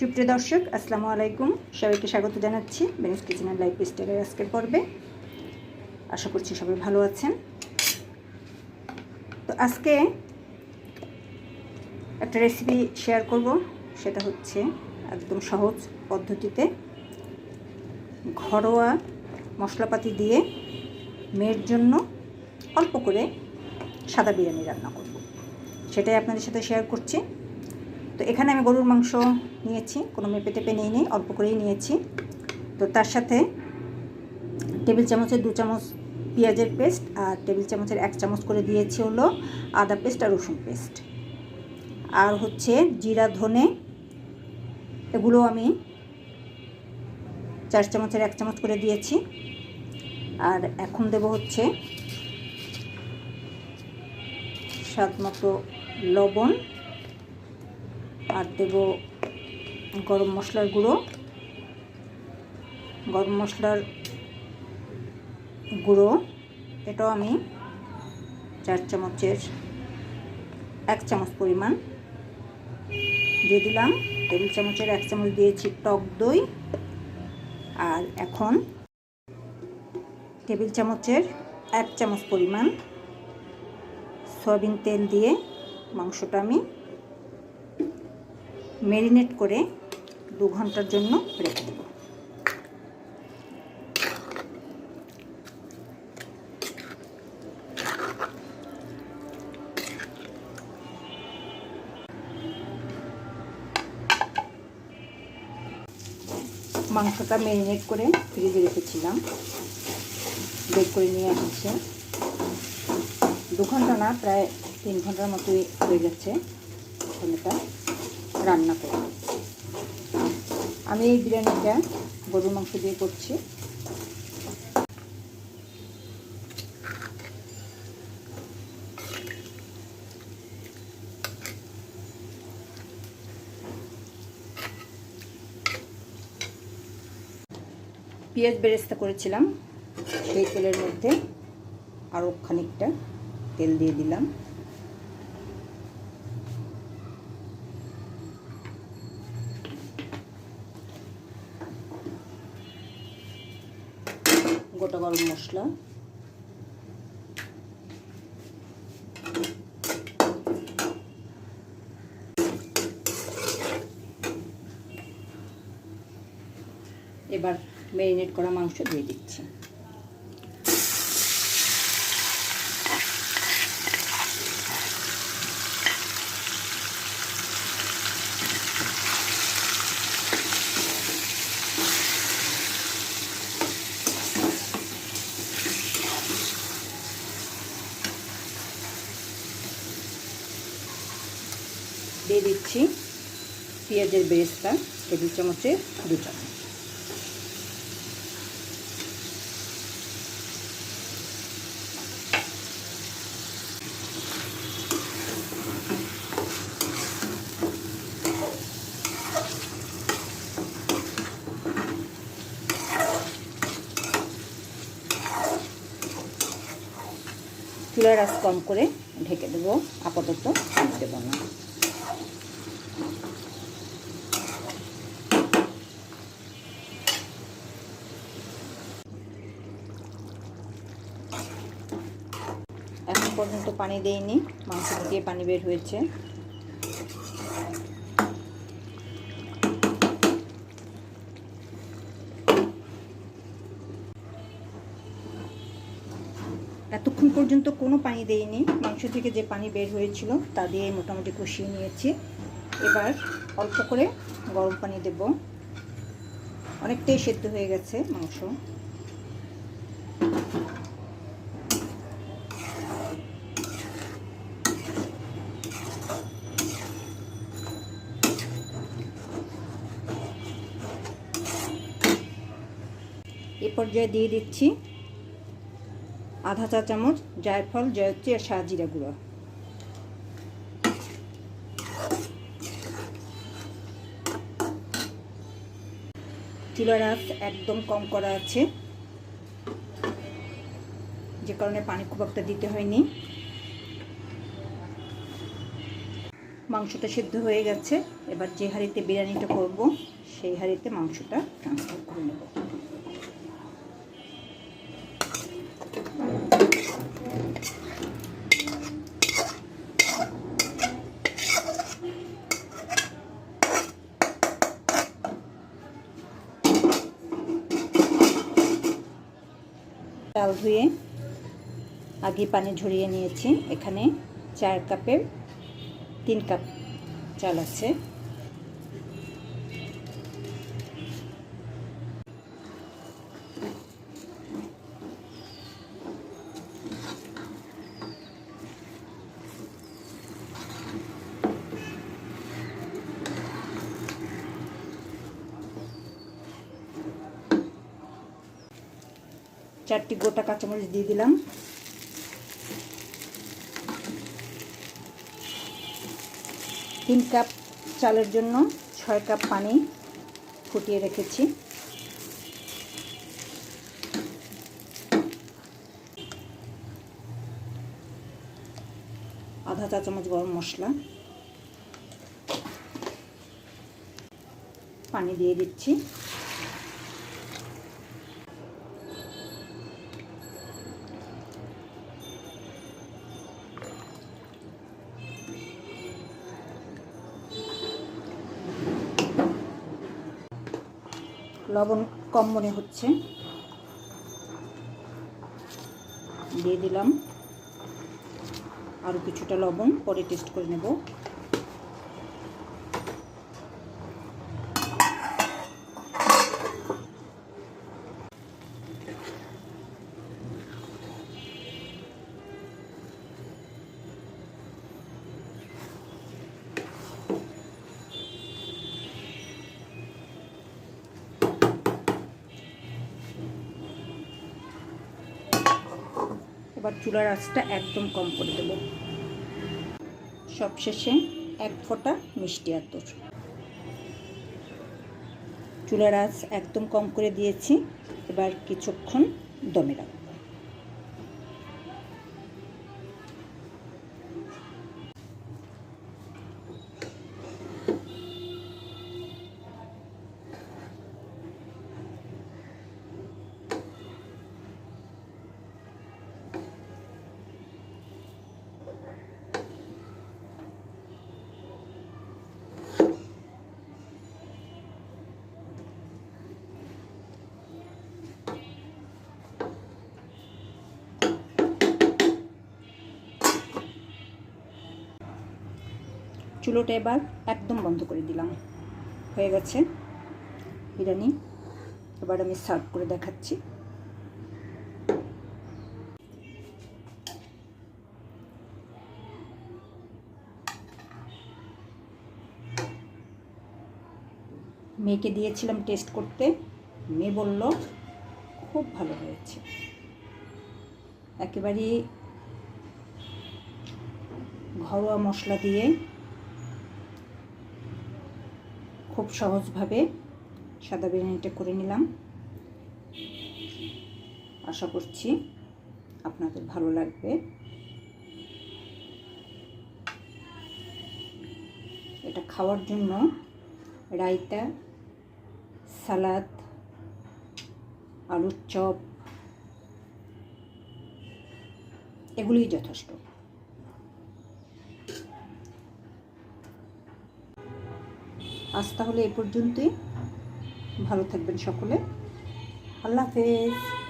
সুপ্রিয় দর্শক, আসসালামু আলাইকুম। সবাইকে স্বাগত জানাচ্ছি বেনিস কিচেন অ্যান্ড লাইফ স্টাইলের আজকের পর্বে। আশা করছি সবাই ভালো আছেন। তো আজকে একটা রেসিপি শেয়ার করব, সেটা হচ্ছে একদম সহজ পদ্ধতিতে ঘরোয়া মশলাপাতি দিয়ে মেয়ের জন্য অল্প করে সাদা বিরিয়ানি রান্না করব। সেটাই আপনাদের সাথে শেয়ার করছি। তো এখানে আমি গরুর মাংস নিয়েছি, কোনো মেপে টেপে নিয়ে নিই, অল্প করেই নিয়েছি। তো তার সাথে টেবিল চামচের দু চামচ পেঁয়াজের পেস্ট আর টেবিল চামচের এক চামচ করে দিয়েছি হলো আদা পেস্ট আর রসুন পেস্ট। আর হচ্ছে জিরা, ধনে, এগুলো আমি চার চামচের এক চামচ করে দিয়েছি। আর এখন দেব হচ্ছে স্বাদ মতো লবণ। আর দেব গরম মশলার গুঁড়ো। গরম মশলার গুঁড়ো, এটাও আমি চার চামচের, এক চামচ পরিমাণ দিয়ে দিলাম। টেবিল চামচের এক চামচ দিয়েছি টক দই। আর এখন টেবিল চামচের এক চামচ পরিমাণ সয়াবিন তেল দিয়ে মাংসটা আমি ম্যারিনেট করে দু ঘণ্টার জন্য রেখে দেব। মাংসটা ম্যারিনেট করে ফ্রিজে রেখেছিলাম। বের করে নিয়ে আসছে। দু ঘণ্টা না, প্রায় তিন ঘণ্টার মতোই হয়ে যাচ্ছে এখন এটা রান্না করব। আমি এই বিরিয়ানিটা গরুর মাংস দিয়ে করছি। পেঁয়াজ বেরেস্তা করেছিলাম। সেই তেলের মধ্যে আরও খানিকটা তেল দিয়ে দিলাম। গোটা গরম মশলা। এবার ম্যারিনেট করা মাংস দিয়ে দিচ্ছি। দিচ্ছি পেঁয়াজের বেরেস্তা টেবিল চামচে দু চামচ চুলার আঁচ কম করে ঢেকে দেবো, আপাতত দেবো না এখন পর্যন্ত পানি দেইনি, মাংস থেকে পানি বের হয়েছে। এতক্ষণ পর্যন্ত কোনো পানি দেইনি, মাংস থেকে যে পানি বের হয়েছিল তা দিয়ে মোটামুটি কষিয়ে নিয়েছি। এবার অল্প করে গরম পানি দেব। অনেকটাই সেদ্ধ হয়ে গেছে মাংস। এ পর্যায়ে দিয়ে দিচ্ছি আধা চা চামচ জায়ফল, জয়ত্রী আর শাহজিরা গুঁড়ো। চুলার আঁচ একদম কম করা আছে, যে কারণে পানি খুব একটা দিতে হয়নি। মাংসটা সিদ্ধ হয়ে গেছে, এবার যে হাঁড়িতে বিরিয়ানিটা করব, সেই হাঁড়িতে মাংসটা ট্রান্সফার করে নেব। চাল ধুয়ে আগে পানি ঝরিয়ে নিয়েছি। এখানে চার কাপের তিন কাপ চাল আছে। চারটি গোটা কাঁচামরিচ দিয়ে দিলাম। তিন কাপ চালের জন্য ছয় কাপ পানি ফুটিয়ে রেখেছি। আধা চা চামচ গরম মশলা। পানি দিয়ে দিচ্ছি। লবণ কম মনে হচ্ছে। দিয়ে দিলাম। আরও কিছুটা লবণ পরে টেস্ট করে নেব। এবার চুলার আঁচটা একদম কম করে দেব। সবশেষে এক ফোঁটা মিষ্টি আতর। চুলার আঁচ একদম কম করে দিয়েছি, এবার কিছুক্ষণ দমে রাখব। চুলোটা এবার একদম বন্ধ করে দিলাম। হয়ে গেছে। বিরিয়ানি এবার আমি সার্ভ করে দেখাচ্ছি। মেয়েকে দিয়েছিলাম টেস্ট করতে। মেয়ে বলল, খুব ভালো হয়েছে। একেবারে ঘরোয়া মশলা দিয়ে খুব সহজভাবে সাদা বিরিয়ানিটা করে নিলাম। আশা করছি আপনাদের ভালো লাগবে। এটা খাওয়ার জন্য রায়তা, সালাদ, আলুর চপ, এগুলোই যথেষ্ট। আজ তাহলে এ পর্যন্তই। ভালো থাকবেন সকলে। আল্লাহ হাফেজ।